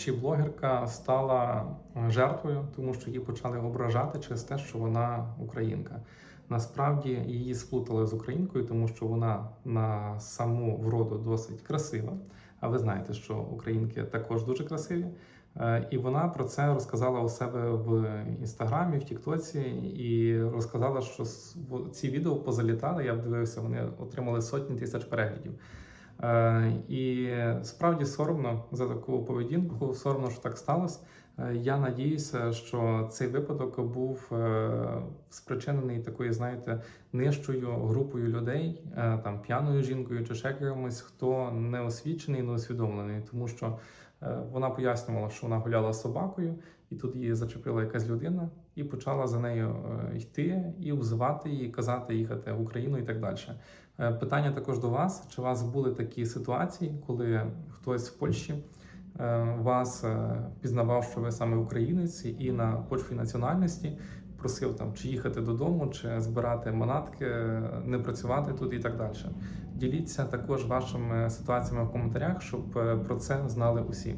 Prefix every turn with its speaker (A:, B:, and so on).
A: Польщі блогерка стала е, жертвою, тому що її почали ображати через те, що вона українка. Насправді її сплутали з українкою, тому що вона на саму вроду досить красива. А ви знаєте, що українки також дуже красиві. Е, І вона про це розказала у себе в інстаграмі, в Тіктоці, і розказала, що ці відео позалітали. Я дивився, вони отримали сотні тисяч переглядів. Е, І справді соромно за таку поведінку, соромно, що так сталося. Е, Я надіюся, що цей випадок був е, спричинений такою, знаєте, нижчою групою людей, е, там п'яною жінкою чи ще кимось, хто не освічений, не усвідомлений, тому що вона пояснювала, що вона гуляла собакою, і тут її зачепила якась людина і почала за нею йти і обзивати її, казати їхати в Україну і так далі. Питання також до вас: чи у вас були такі ситуації, коли хтось в Польщі вас е, пізнавав, що ви саме українець, і на почві національності просив там чи їхати додому, чи збирати манатки, е, не працювати тут і так далі. Діліться також вашими ситуаціями в коментарях, щоб е, про це знали усі.